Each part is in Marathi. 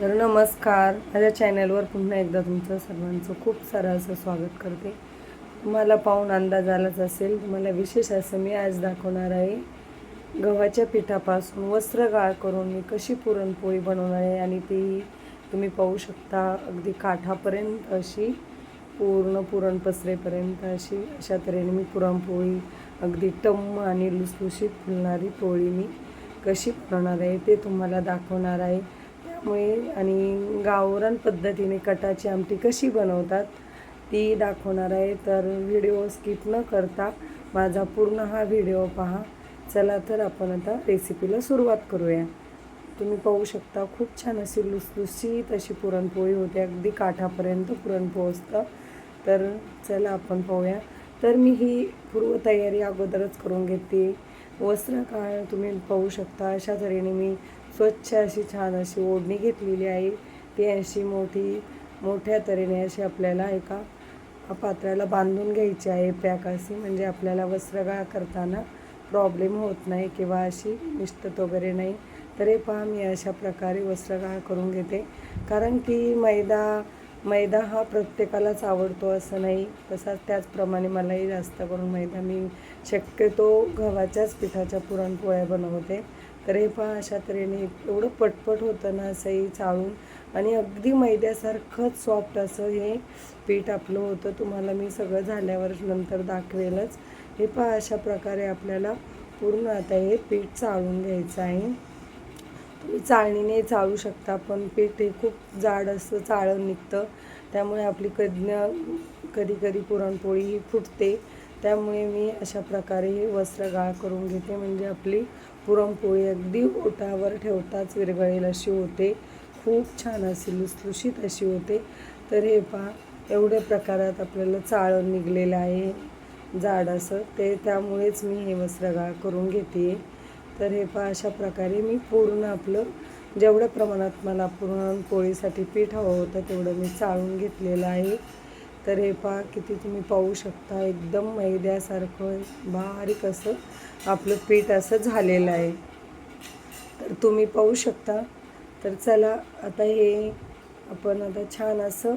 तर नमस्कार. माझ्या चॅनलवर पुन्हा एकदा तुमचं सर्वांचं खूप सारं असं स्वागत करते. तुम्हाला पाहून अंदाज आलाच असेल तुम्हाला विशेष असं मी आज दाखवणार आहे. गव्हाच्या पिठापासून वस्त्रगाळ करून मी कशी पुरणपोळी बनवणार आहे आणि ती तुम्ही पाहू शकता अगदी काठापर्यंत अशी पूर्ण पुरण पसरेपर्यंत अशी. अशा तऱ्हेने मी पुरणपोळी अगदी टम्म आणि लुसलुशीत फुलणारी पोळी मी कशी बनवणार आहे ते तुम्हाला दाखवणार आहे. मुळे आणि गावरान पद्धतीने कटाची आमटी कशी बनवतात ती दाखवणार आहे. तर व्हिडिओ स्किप न करता माझा पूर्ण हा व्हिडिओ पहा. चला तर आपण आता रेसिपीला सुरुवात करूया. तुम्ही पाहू शकता खूप छान अशी लुसलुसीत अशी पुरणपोळी होते. अगदी काठापर्यंत पुरण पोहोचतं तर चला आपण पाहूया. तर मी ही पूर्वतयारी अगोदरच करून घेते. वस्त्र काळ तुम्ही पाहू शकता. अशा तऱ्हेने मी स्वच्छ अशी छान अशी ओढणी घेतलेली आहे. ती अशी मोठी मोठ्या तऱ्हेने अशी आपल्याला एका पात्राला बांधून घ्यायची आहे. पॅक अशी म्हणजे आपल्याला वस्त्रगाळ करताना प्रॉब्लेम होत नाही किंवा अशी निष्ठत वगैरे नाही. तरी पहा मी अशा प्रकारे वस्त्रगाळ करून घेते. कारण की मैदा मैदा हा प्रत्येकालाच आवडतो असं नाही. तसाच त्याचप्रमाणे मलाही जास्त करून मैदा मी शक्यतो गव्हाच्याच पिठाच्या पुरणपोळ्या बनवते. तर हे पहा अशा तऱ्हेने एवढं पटपट होतं ना असंही चाळून. आणि अगदी मैद्यासारखंच सॉफ्ट असं हे पीठ आपलं होतं. तुम्हाला मी सगळं झाल्यावर नंतर दाखवेलच. हे पहा अशा प्रकारे आपल्याला पूर्ण आता हे पीठ चाळून घ्यायचं आहे. तुम्ही चाळणीने चाळू शकता पण पीठ हे खूप जाड असं चाळण निघतं. त्यामुळे आपली कधनं कधी कधी पुरणपोळी ही फुटते. त्यामुळे मी अशा प्रकारे हे वस्त्र गाळ करून घेते. म्हणजे आपली पुरणपोळी अगदी ओटावर ठेवताच विरघळेल अशी होते खूप छान अशी लुसलुशीत अशी होते तर हे पहा एवढ्या प्रकारात आपल्याला चाळण निघलेलं आहे. जाड असं. ते त्यामुळेच मी हे वस्त्रगाळ करून घेते. तर हे पहा अशा प्रकारे मी पूर्ण आपलं जेवढ्या प्रमाणात मला पुरणपोळीसाठी पीठ हवं होतं तेवढं मी चाळून घेतलेलं आहे. तर हे पहा किती तुम्ही पाहू शकता. एकदम मैद्यासारखं बारीक असं आपलं पीठ असं झालेलं आहे. तर तुम्ही पाहू शकता. तर चला आता हे आपण आता छान असं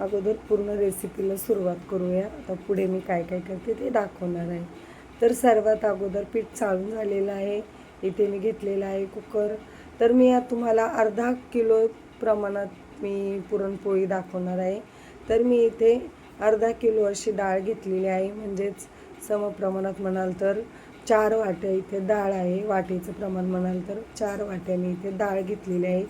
अगोदर पूर्ण रेसिपीला सुरुवात करूया. आता पुढे मी काय काय करते ते दाखवणार आहे. तर सर्वात अगोदर पीठ चाळून झालेलं आहे. इथे मी घेतलेलं आहे कुकर. तर मी आज तुम्हाला अर्धा किलो प्रमाणात मी पुरणपोळी दाखवणार आहे. तर मी इथे अर्धा किलो अशी डाळ घेतलेली आहे. म्हणजेच समप्रमाणात म्हणाल तर चार वाट्या इथे डाळ आहे. वाटीचं प्रमाण म्हणाल तर चार वाट्याने इथे डाळ घेतलेली आहे.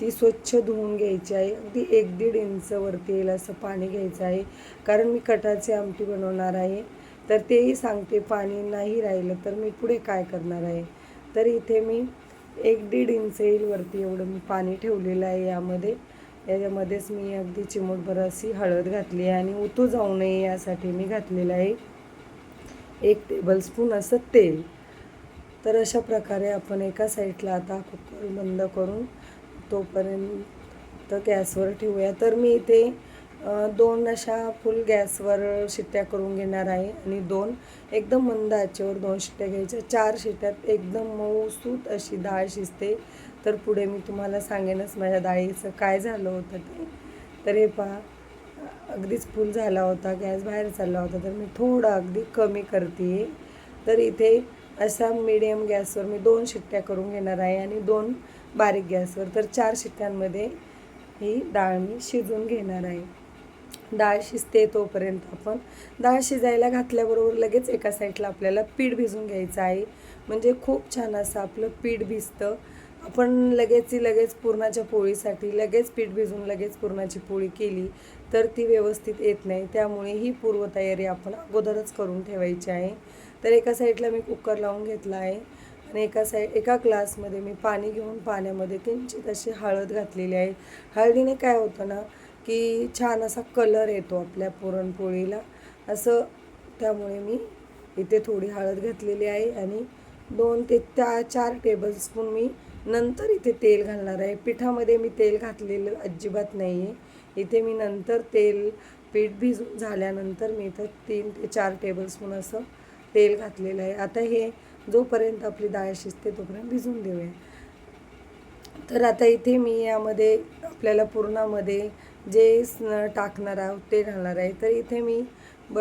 ती स्वच्छ धुवून घ्यायची आहे. अगदी एक दीड इंच वरती येईल असं पाणी घ्यायचं आहे. कारण मी कटाची आमटी बनवणार आहे. तर तेही सांगते पाणी नाही राहिलं तर मी पुढे काय करणार आहे? तर इथे मी एक दीड इंच येईल वरती एवढं मी पाणी ठेवलेलं आहे यामध्ये. याच्यामध्येच मी अगदी चिमूटभर अशी हळद घातली आहे आणि उतू जाऊ नये यासाठी मी घातलेलं आहे एक टेबलस्पून असं तेल. तर अशा प्रकारे आपण एका साईडला आता कुकर बंद करून तोपर्यंत गॅसवर ठेवूया. तर मी इथे दोन अशा फुल गॅसवर शिट्ट्या करून घेणार आहे आणि दोन एकदम मंद आचेवर दोन शिट्ट्या घ्यायच्या. चार शिट्ट्यात एकदम मऊसूत अशी डाळ शिजते. तर पुढे मी तुम्हाला सांगेनच माझ्या डाळीचं काय झालं होतं ते. तर हे पहा अगदीच फुल झाला होता गॅस बाहेर चालला होता तर मी थोडं अगदी कमी करते. तर इथे असा मिडियम गॅसवर मी दोन शिट्ट्या करून घेणार आहे आणि दोन बारीक गॅसवर. तर चार शिट्ट्यांमध्ये ही डाळ मी शिजवून घेणार आहे. डाळ शिजते तोपर्यंत आपण डाळ शिजायला घातल्याबरोबर लगेच एका साईडला आपल्याला पीठ भिजून घ्यायचं आहे. म्हणजे खूप छान असं आपलं पीठ भिजतं. आपण लगेच लगेच पुरणाच्या पोळीसाठी लगेच पीठ भिजून लगेच पुरणाची पोळी केली तर ती व्यवस्थित येत नाही. त्यामुळे ही पूर्वतयारी आपण अगोदरच करून ठेवायची आहे. तर एका साईडला मी कुकर लावून घेतला आहे आणि एका साईड एका ग्लासमध्ये मी पाणी घेऊन पाण्यामध्ये किंचित अशी हळद घातलेली आहे. हळदीने काय होतं ना की छान असा कलर येतो आपल्या पुरणपोळीला. असं त्यामुळे मी इथे थोडी हळद घातलेली आहे आणि दोन ते त्या चार टेबलस्पून मी नंतर इथे तेल घालणार आहे. पिठामध्ये मी तेल घातलेलं अजिबात नाही आहे इथे मी नंतर तेल पीठ भिजून झाल्यानंतर मी इथं तीन ते चार टेबलस्पून असं तेल घातलेलं आहे. आता हे जोपर्यंत आपली डाळ शिजते तोपर्यंत भिजून देऊया. तर आता इथे मी यामध्ये आपल्याला पूर्णामध्ये जे टाकणार आहोत ते घालणार आहे. तर इथे मी ब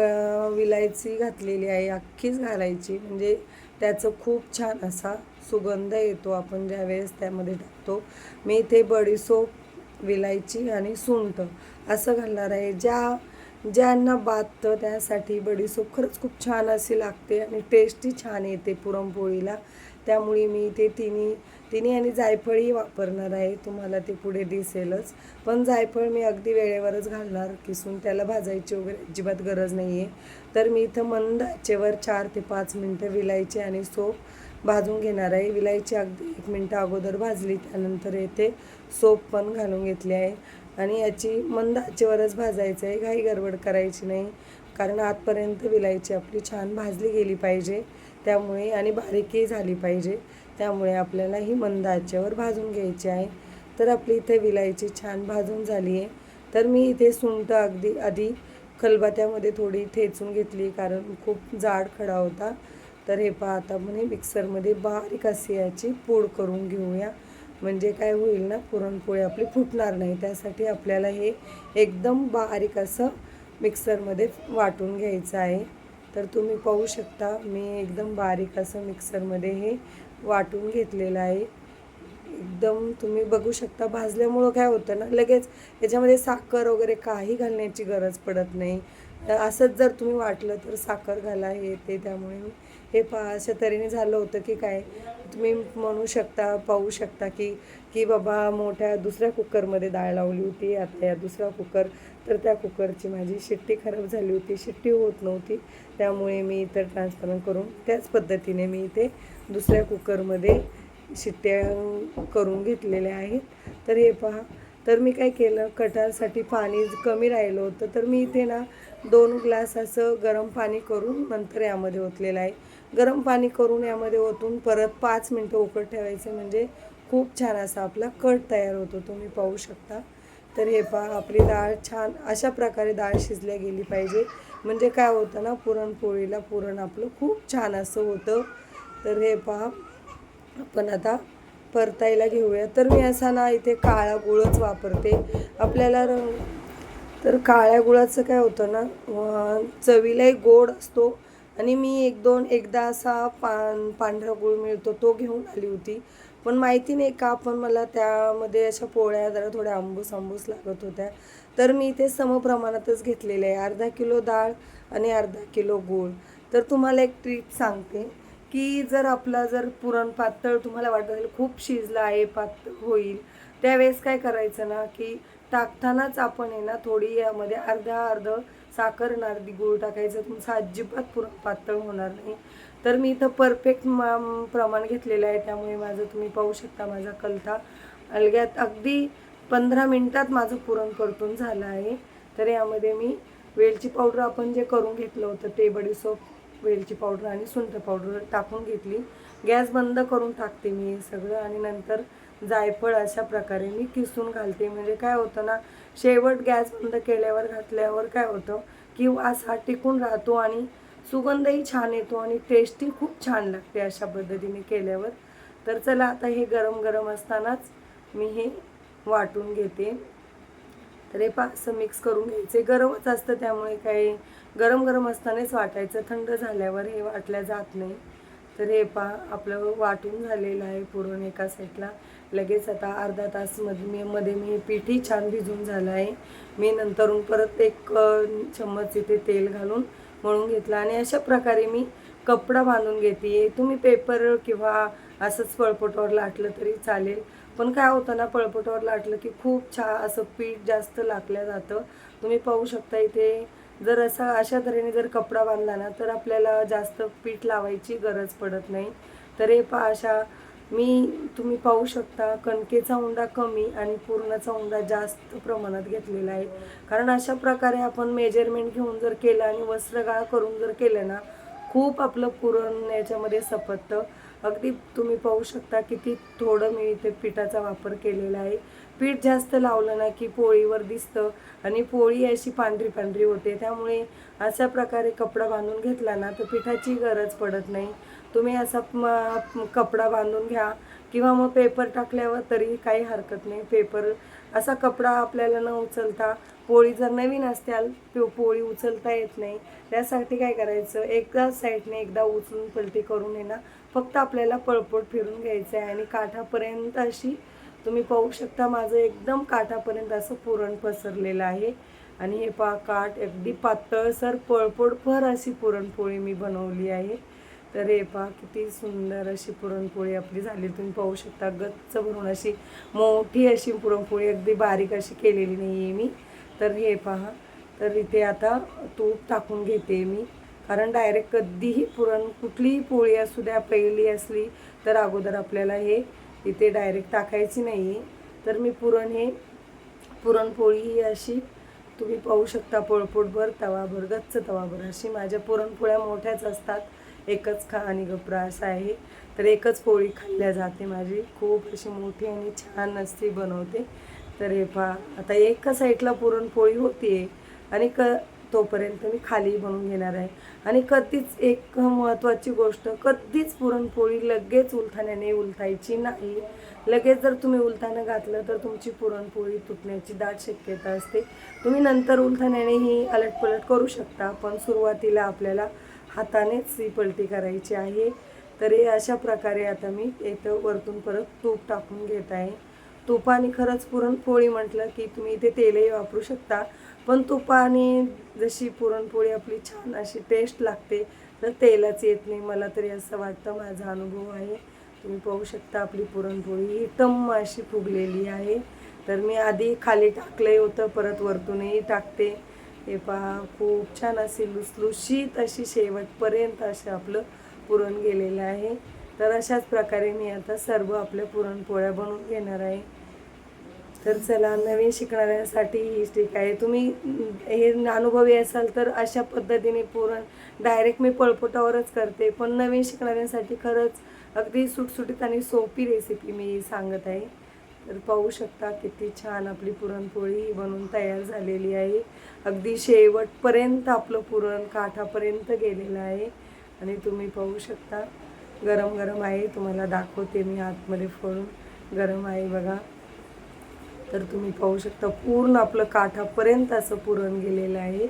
विलायची घातलेली आहे. अख्खीच घालायची. म्हणजे त्याचं खूप छान असा सुगंध येतो आपण ज्यावेळेस त्यामध्ये टाकतो. मी इथे बडीसोप विलायची आणि सुंठ असं घालणार आहे. ज्या ज्यांना बाधतं त्यासाठी बडीसोप खरंच खूप छान अशी लागते आणि टेस्टही छान येते पुरणपोळीला. त्यामुळे मी ते तिन्ही तिन्ही आणि जायफळही वापरणार आहे. तुम्हाला ते पुढे दिसेलच. पण जायफळ मी अगदी वेळेवरच घालणार. किसून त्याला भाजायची वगैरे अजिबात गरज नाही आहे तर मी इथं मंद आचेवर चार ते पाच मिनटं विलायची आणि सोप भाजून घेणार आहे. विलायची अगदी एक मिनटं अगोदर भाजली त्यानंतर येथे सोप पण घालून घेतली आहे. आणि याची मंद आचेवरच भाजायचं आहे. घाई गडबड करायची नाही. कारण आतपर्यंत विलायची आपली छान भाजली गेली पाहिजे. त्यामुळे आणि बारीकही झाली पाहिजे. त्यामुळे आपल्याला ही मंद आचेवर भाजून घ्यायची आहे. तर आपली इथे विलायची छान भाजून झाली आहे. तर मी इथे सुंट अगदी आधी खलबत्त्यामध्ये थोडी ठेचून घेतली. कारण खूप जाड खडा होता. तर हे पहा आता म्हणे मिक्सरमध्ये बारीक अशी याची पूड करून घेऊया. म्हणजे काय होईल ना पुरणपोळी आपली फुटणार नाही. त्यासाठी आपल्याला हे एकदम बारीक असं मिक्सरमध्ये वाटून घ्यायचं आहे. तर तुम्ही पाहू शकता मी एकदम बारीक असं मिक्सरमध्ये हे वाटून घेतलेलं आहे. एकदम तुम्ही बघू शकता भाजल्यामुळं काय होतं ना लगेच याच्यामध्ये साखर वगैरे काही घालण्याची गरज पडत नाही. तर असंच जर तुम्ही वाटलं तर साखर घाला हे ते त्यामुळे मी हे पा अशा तऱ्हेने झालं होतं की काय? तुम्ही म्हणू शकता पाहू शकता की की बाबा मोठ्या दुसऱ्या कुकरमध्ये डाळ लावली होती आता या दुसरा कुकर तर त्या कुकरची माझी शिट्टी खराब झाली होती शिट्टी होत नव्हती. त्यामुळे मी इतर ट्रान्सफर करून त्याच पद्धतीने मी इथे दुसऱ्या कुकरमध्ये शिट्ट्या करून घेतलेल्या आहेत. तर हे पहा तर मी काय केलं? कटारसाठी पाणी कमी राहिलं होतं तर मी इथे ना दोन ग्लास असं गरम पाणी करून नंतर यामध्ये ओतलेलं आहे. गरम पाणी करून यामध्ये ओतून परत पाच मिनटं उकट ठेवायचे म्हणजे खूप छान असा आपला कट तयार होतो तुम्ही पाहू शकता. तर हे पहा आपली डाळ छान अशा प्रकारे डाळ शिजल्या गेली पाहिजे. म्हणजे काय होतं ना पुरणपोळीला पुरण आपलं खूप छान असं होतं. तर हे पहा आपण आता परतायला घेऊया. तर मी असा ना इथे काळा गुळच वापरते. आपल्याला रंग तर काळ्या गुळाचं काय होतं ना चवीलाही गोड असतो आणि मी एक दोन एकदा असा पान पांढरा गुळ मिळतो तो घेऊन आली होती. पण माहिती नाही का पण मला त्यामध्ये अशा पोळ्या जरा थोड्या आंबूस आंबूस लागत होत्या. तर मी ते समप्रमाणातच घेतलेले आहे. अर्धा किलो डाळ आणि अर्धा किलो गूळ. तर तुम्हाला एक ट्रीप सांगते की जर आपला जर पुरण पातळ तुम्हाला वाटत असेल खूप शिजला आहे पातळ होईल त्यावेळेस काय करायचं ना की टाकतानाच आपण आहे ना थोडी यामध्ये अर्धा अर्ध साखर आणि अर्धी गूळ टाकायचं तुमचं अजिबात पुरण पातळ होणार नाही. तर मी इथं परफेक्ट प्रमाण घेतलेलं आहे त्यामुळे माझं तुम्ही पाहू शकता माझा कलथा. अलग्यात अगदी पंधरा मिनटात माझं पुरण परतून झालं आहे. तर यामध्ये मी वेलची पावडर आपण जे करून घेतलं होतं ते बडीसोप वेलची पावडर आणि सुंठ पावडर टाकून घेतली. गॅस बंद करून टाकते मी हे सगळं आणि नंतर जायफळ अशा प्रकारे मी किसून घालते. म्हणजे काय होतं ना शेवट गॅस बंद केल्यावर घातल्यावर काय होतं की वास हा टिकून राहतो आणि सुगंधही छान येतो आणि टेस्टही खूप छान लागते अशा पद्धतीने केल्यावर. तर चला आता हे गरम गरम असतानाच मी हे वाटून घेते. तर हे पा असं मिक्स करून घ्यायचे. गरमच असतं त्यामुळे काही गरम गरम असतानाच वाटायचं. थंड झाल्यावर हे वाटल्या जात नाही. तर हे पहा आपलं वाटून झालेलं आहे पुरण एका साईडला लगेच आता अर्धा तासमध्ये मध्ये मी मध्ये मी पीठही छान भिजून झालं आहे मी नंतरून परत एक चम्मच इथे तेल घालून मळून घेतलं आणि अशा प्रकारे मी कपडा बांधून घेते. तुम्ही पेपर किंवा असंच पळपटावर लाटलं तरी चालेल. पण काय होतं ना पळपटावर लाटलं की खूप छान असं पीठ जास्त लाटलं जातं. तुम्ही पाहू शकता इथे जर असा अशा तऱ्हेने जर कपडा बांधला ना तर आपल्याला जास्त पीठ लावायची गरज पडत नाही. तर हे पहा अशा मी तुम्ही पाहू शकता कणकेचा उंडा कमी आणि पूर्णाचा उंडा जास्त प्रमाणात घेतलेला आहे. कारण अशा प्रकारे आपण मेजरमेंट घेऊन जर केलं आणि वस्त्रगाळ करून जर केलं ना खूप आपलं पुरण याच्यामध्ये सपत्तं अगदी तुम्ही पाहू शकता किती थोडं मी इथे पिठाचा वापर केलेला आहे. पीठ जास्त लावलं ना की पोळीवर दिसतं आणि पोळी अशी पांढरी पांढरी होते. त्यामुळे अशा प्रकारे कपडा बांधून घेतला ना तर पिठाची गरज पडत नाही. तुम्ही असा म- कपडा बांधून घ्या किंवा मग पेपर टाकल्यावर तरी काही हरकत नाही. पेपर असा कपडा आपल्याला न उचलता पोळी जर नवीन असत्याल पोळी उचलता येत नाही. त्यासाठी काय करायचं? एकदा साईडने एकदा उचलून पलटी करून येणार फक्त आपल्याला पळपोट फिरून घ्यायचं आहे आणि काठापर्यंत अशी तुम्ही पाहू शकता माझं एकदम काठापर्यंत असं पुरण पसरलेलं आहे. आणि हे पा काठ अगदी पातळसर पळपोटभर अशी पुरणपोळी मी बनवली आहे. तर हे पहा किती सुंदर अशी पुरणपोळी आपली झाली. तुम्ही पाहू शकता गच्च भरून अशी मोठी अशी पुरणपोळी अगदी बारीक अशी केलेली नाही आहे मी. तर हे पहा तर इथे आता तूप टाकून घेते मी. कारण डायरेक्ट कधीही पुरण कुठलीही पोळी असू द्या पहिली असली तर अगोदर आपल्याला हे इथे डायरेक्ट टाकायची नाही तर मी पुरण हे पुरणपोळी ही अशी तुम्ही पाहू शकता पोळपोटभर तवाभर गच्च तवाभर अशी माझ्या पुरणपोळ्या मोठ्याच असतात. एकच खा आणि गपरा असं आहे. तर एकच पोळी खाल्ल्या जाते माझी. खूप अशी मोठी आणि छान असती बनवते. तर हे पहा आता एका साईडला पुरणपोळी होती आणि क तोपर्यंत मी खाली बनवून घेणार आहे. आणि कधीच एक महत्त्वाची गोष्ट कधीच पुरणपोळी लगेच उलथाण्याने उलथायची नाही. लगेच जर तुम्ही उलथानं घातलं तर तुमची पुरणपोळी तुटण्याची दाट शक्यता असते. तुम्ही नंतर उलथाण्याने ही अलटपलट करू शकता पण सुरुवातीला आपल्याला हातानेच ही पलटी करायची आहे. तर हे अशा प्रकारे आता मी इथं वरतून परत तूप टाकून घेत आहे. तुपाने खरंच पुरणपोळी म्हटलं की तुम्ही इथे तेलही वापरू शकता. पण तुपाने जशी पुरणपोळी आपली छान अशी टेस्ट लागते तर तेलाच येत नाही. मला तरी असं वाटतं माझा अनुभव आहे. तुम्ही पाहू शकता आपली पुरणपोळी ही टम्म अशी फुगलेली आहे. तर मी आधी खाली टाकलंही होतं परत वरतूनही टाकते. हे पहा खूप छान अशी लुसलुशीत अशी शेवटपर्यंत असं आपलं पुरण गेलेलं आहे. तर अशाच प्रकारे मी आता सर्व आपल्या पुरणपोळ्या बनवून घेणार आहे. तर चला नवीन शिकणाऱ्यांसाठी ही ठीक आहे. तुम्ही हे अनुभवी असाल तर अशा पद्धतीने पुरण डायरेक्ट मी पळपोटावरच करते. पण नवीन शिकणाऱ्यांसाठी खरंच अगदी सुटसुटीत आणि सोपी रेसिपी मी सांगत आहे. तर पाहू शकता किती छान आपली पुरणपोळी बनून तयार झालेली आहे. अगदी शेवटपर्यंत आपलं पुरण काठापर्यंत गेलेलं आहे. आणि तुम्ही पाहू शकता गरम गरम आहे. तुम्हाला दाखवते मी आतमध्ये फोडून. गरम आहे बघा. तर तुम्ही पाहू शकता पूर्ण आपलं काठापर्यंत असं पुरण गेलेलं आहे.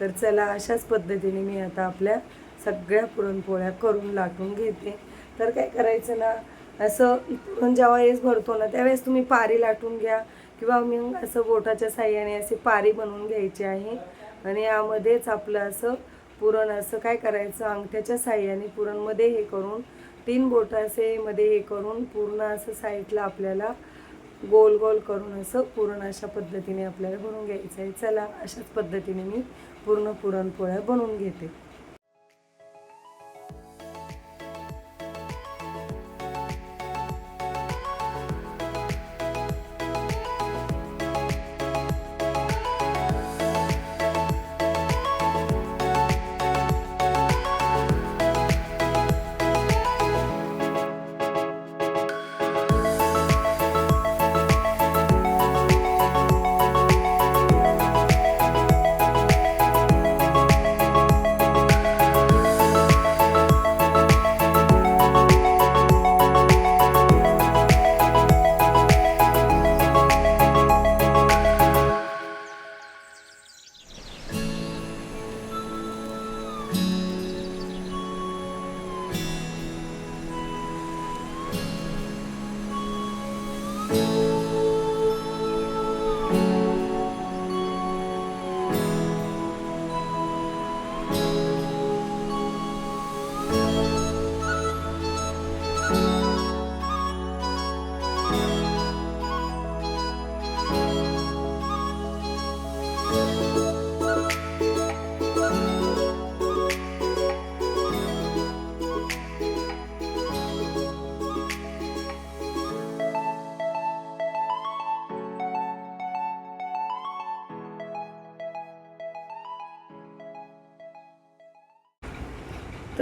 तर चला अशाच पद्धतीने मी आता आपल्या सगळ्या पुरणपोळ्या करून लाटून घेते. तर काय करायचं ना असं पुरण जेव्हा वेळेस भरतो ना त्यावेळेस तुम्ही पारी लाटून घ्या किंवा मग असं बोटाच्या साह्याने असे पारी बनवून घ्यायची आहे. आणि यामध्येच आपलं असं पुरण असं काय करायचं अंगठ्याच्या साह्याने पुरणमध्ये हे करून तीन बोट असे मध्ये हे करून पूर्ण असं साईडला आपल्याला गोल गोल करून असं पूर्ण अशा पद्धतीने आपल्याला बनवून घ्यायचं आहे. चला अशाच पद्धतीने मी पूर्ण पुरणपोळ्या बनवून घेते.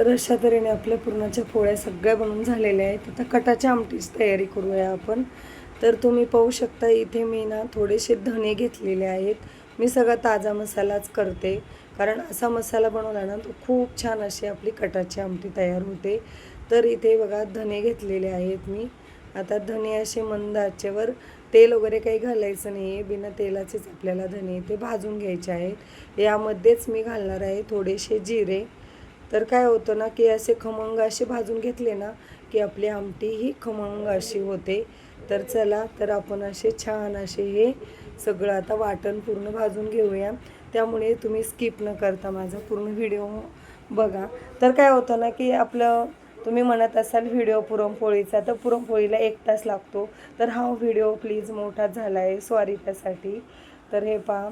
तर अशा तऱ्हेने आपल्या पुरणाच्या पोळ्या सगळ्या बनवून झालेल्या आहेत. आता कटाच्या आमटीची तयारी करूया आपण. तर तुम्ही पाहू शकता इथे मी ना थोडेसे धणे घेतलेले आहेत. मी सगळा ताजा मसालाच करते. कारण असा मसाला बनवला ना तो खूप छान अशी आपली कटाची आमटी तयार होते. तर इथे बघा धणे घेतलेले आहेत मी. आता धने असे मंद आचेवर तेल वगैरे काही घालायचं नाही आहे बिना तेलाचेच आपल्याला धने ते भाजून घ्यायचे आहेत. यामध्येच मी घालणार आहे थोडेसे जिरे. तर काय होतं ना की असे खमंग असे भाजून घेतले ना की आपली आमटी ही खमंग अशी होते. तर चला तर आपण असे छान असे हे सगळं आता वाटण पूर्ण भाजून घेऊया. त्यामुळे तुम्ही स्किप न करता माझा पूर्ण व्हिडिओ बघा. तर काय होतं ना की आपलं तुम्ही म्हणत असाल व्हिडिओ पुरणपोळीचा तर पुरणपोळीला एक तास लागतो. तर हा व्हिडिओ प्लीज मोठा झाला आहे सॉरी त्यासाठी तर हे पहा.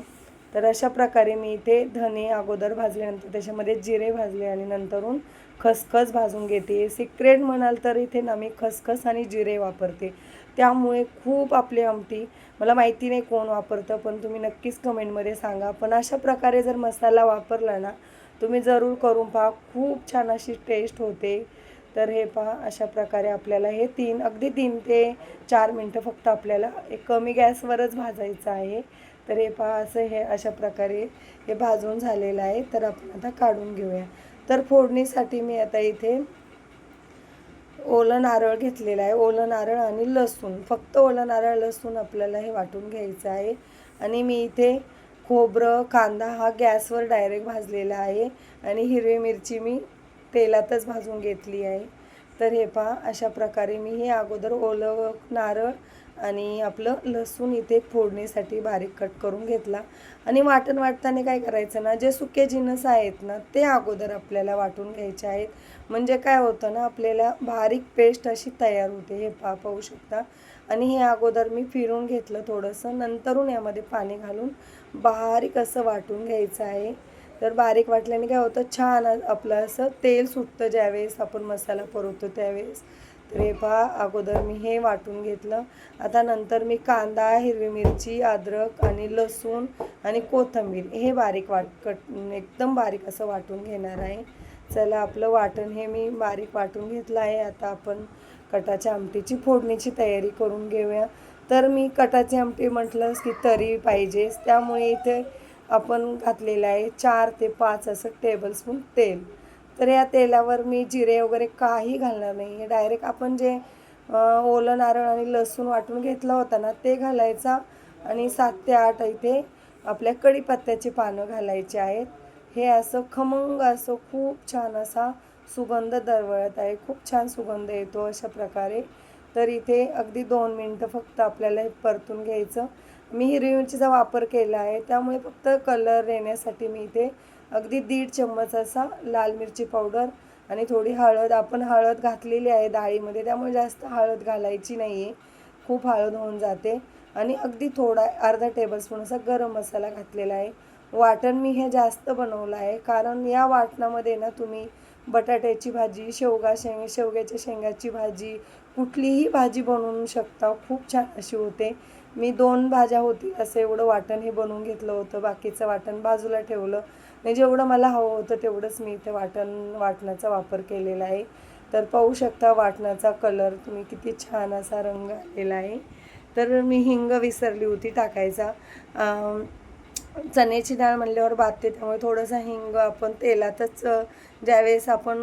तर अशा प्रकारे मी इथे धने अगोदर भाजल्यानंतर त्याच्यामध्ये जिरे भाजले आणि नंतरून खसखस भाजून घेते. सिक्रेट म्हणाल तर इथे ना मी खसखस आणि जिरे वापरते. त्यामुळे खूप आपली आमटी मला माहिती नाही कोण वापरतं पण तुम्ही नक्कीच कमेंटमध्ये सांगा. पण अशा प्रकारे जर मसाला वापरला ना तुम्ही जरूर करून पहा. खूप छान अशी टेस्ट होते. तर हे पहा अशा प्रकारे आपल्याला हे तीन अगदी तीन ते चार मिनटं फक्त आपल्याला एक कमी गॅसवरच भाजायचं आहे. तर हे पहा असं हे अशा प्रकारे हे भाजून झालेलं आहे. तर आपण आता काढून घेऊया. तर फोडणीसाठी मी आता इथे ओलं नारळ घेतलेलं आहे. ओलं नारळ आणि लसूण. फक्त ओलं नारळ लसूण आपल्याला हे वाटून घ्यायचं आहे. आणि मी इथे खोबरं कांदा हा गॅसवर डायरेक्ट भाजलेला आहे. आणि हिरवी मिरची मी तेलातच भाजून घेतली आहे. तर हे पहा अशा प्रकारे मी हे अगोदर ओलं नारळ आणि आपलं लसूण इथे फोडणीसाठी बारीक कट करून घेतला. आणि वाटण वाटताना काय करायचं ना जे सुके जिनस आहेत ना ते अगोदर आपल्याला वाटून घ्यायचे आहेत. म्हणजे काय होतं ना आपल्याला बारीक पेस्ट अशी तयार होते हे पा पाहू शकता. आणि हे अगोदर मी फिरून घेतलं थोडंसं. नंतरून यामध्ये पाणी घालून बारीक असं वाटून घ्यायचं आहे. तर बारीक वाटल्याने काय होतं छान आपलं असं तेल सुटतं ज्यावेळेस आपण मसाला परवतो त्यावेळेस. तर हे पहा अगोदर मी हे वाटून घेतलं. आता नंतर मी कांदा हिरवी मिरची अद्रक आणि लसूण आणि कोथिंबीर हे बारीक वाट कट एकदम बारीक असं वाटून घेणार आहे. चला आपलं वाटण हे मी बारीक वाटून घेतलं आहे. आता आपण कटाच्या आमटीची फोडणीची तयारी करून घेऊया. तर मी कटाची आमटी म्हटलंच की तरी पाहिजेच. त्यामुळे इथे आपण घातलेलं आहे चार ते पाच असं टेबलस्पून तेल. तर या तेलावर मी जिरे वगैरे काही घालणार नाही. हे डायरेक्ट आपण जे ओलं नारळ आणि लसूण वाटून घेतला होता ना ते घालायचा आणि सात ते आठ इथे आपल्या कढीपत्त्याची पानं घालायची आहेत. हे असं खमंग असं खूप छान असा सुगंध दरवळत आहे. खूप छान सुगंध येतो अशा प्रकारे. तर इथे अगदी दोन मिनटं फक्त आपल्याला हे परतून घ्यायचं. मी हिरवी मिरचीचा वापर केला आहे. त्यामुळे फक्त कलर येण्यासाठी मी इथे अगदी दीड चम्मच असा लाल मिरची पावडर आणि थोडी हळद. आपण हळद घातलेली आहे डाळीमध्ये त्यामुळे जास्त हळद घालायची नाही आहे खूप हळद होऊन जाते. आणि अगदी थोडा अर्धा टेबलस्पून असा गरम मसाला घातलेला आहे. वाटण मी हे जास्त बनवलं आहे. कारण या वाटणामध्ये ना तुम्ही बटाट्याची भाजी शेवगा शेंग शेवग्याच्या शेंगाची भाजी कुठलीही भाजी बनवू शकता. खूप छान अशी होते. मी दोन भाज्या होती असं एवढं वाटण हे बनवून घेतलं होतं. बाकीचं वाटण बाजूला ठेवलं. आणि जेवढं मला हवं होतं तेवढंच मी इथे वाटण वाटणाचा वापर केलेला आहे. तर पाहू शकता वाटणाचा कलर तुम्ही किती छान असा रंग आलेला आहे. तर मी हिंग विसरली होती टाकायचा. चण्याची डाळ म्हणल्यावर बातते त्यामुळे थोडंसं हिंग आपण तेलातच ज्यावेळेस आपण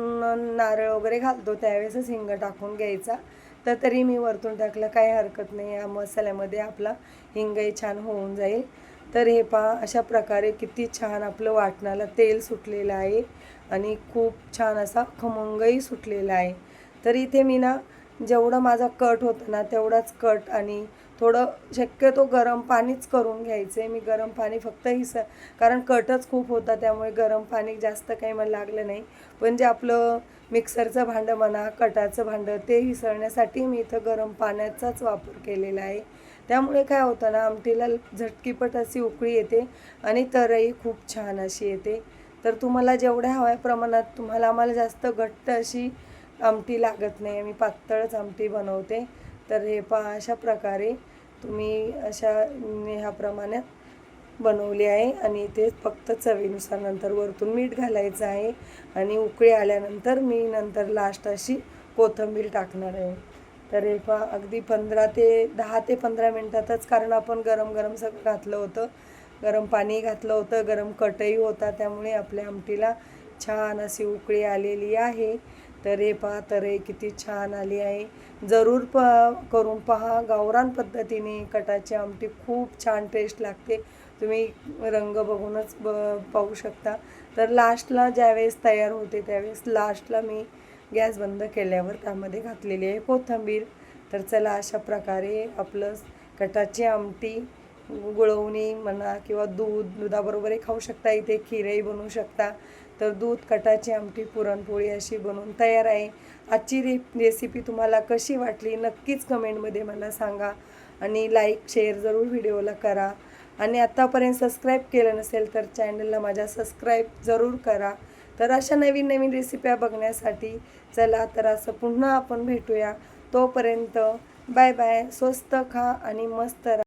नारळ वगैरे घालतो त्यावेळेसच हिंग टाकून घ्यायचा. तर तरी मी वरतून टाकलं काही हरकत नाही. या मसाल्यामध्ये आपला हिंगही छान होऊन जाईल. तर हे पहा अशा प्रकारे किती छान आपलं वाटणाला तेल सुटलेलं आहे आणि खूप छान असा खमंगही सुटलेला आहे. तर इथे मी ना जेवढं माझा कट होतं ना तेवढाच कट आणि थोडं शक्यतो गरम पाणीच करून घ्यायचं. आहे मी गरम पाणी फक्त हिस कारण कटच खूप होता त्यामुळे गरम पाणी जास्त काही मला लागलं नाही. पण जे आपलं मिक्सरचं भांडं म्हणा कटाचं भांडं ते हिसळण्यासाठी मी इथं गरम पाण्याचाच वापर केलेला आहे. त्यामुळे काय होतं ना आमटीला झटकीपट अशी उकळी येते आणि तरही खूप छान अशी येते. तर तुम्हाला जेवढ्या हव्या प्रमाणात तुम्हाला आम्हाला जास्त घट्ट अशी आमटी लागत नाही. आम्ही पातळच आमटी बनवते. तर हे पहा अशा प्रकारे तुम्ही अशा ह्या प्रमाणात बनवली आहे आणि ते फक्त चवीनुसार नंतर वरतून मीठ घालायचं आहे आणि उकळी आल्यानंतर मी नंतर लास्ट अशी कोथिंबीर टाकणार आहे. तर हे पहा अगदी पंधरा ते दहा ते पंधरा मिनटातच कारण आपण गरम गरम सगळं घातलं होतं. गरम पाणी घातलं होतं गरम कटही होता त्यामुळे आपल्या आमटीला छान अशी उकळी आलेली आहे. तर हे पहा तर हे किती छान आली आहे. जरूर प करून पहा. गावरान पद्धतीने कटाची आमटी खूप छान टेस्ट लागते. तुम्ही रंग बघूनच ब पाहू शकता. तर लास्टला ज्यावेळेस तयार होते त्यावेळेस लास्टला मी गॅस बंद केल्यावर त्यामध्ये घातलेली आहे कोथिंबीर. तर चला अशा प्रकारे आपलं कटाची आमटी गुळवणी म्हणा किंवा दूध दुधाबरोबरही खाऊ शकता. इथे खीरही बनवू शकता. तर दूध कटाची आमटी पुरणपोळी अशी बनवून तयार आहे. आजची रे रेसिपी तुम्हाला कशी वाटली नक्कीच कमेंटमध्ये मला सांगा आणि लाईक शेअर जरूर व्हिडिओला करा. आणि आत्तापर्यंत सबस्क्राईब केलं नसेल तर चॅनलला माझ्या सबस्क्राईब जरूर करा. तर अशा नवीन नवीन रेसिप्या बघण्यासाठी चला तर असं पुन्हा आपण भेटूया. तोपर्यंत बाय बाय स्वस्त खा आणि मस्त राहा.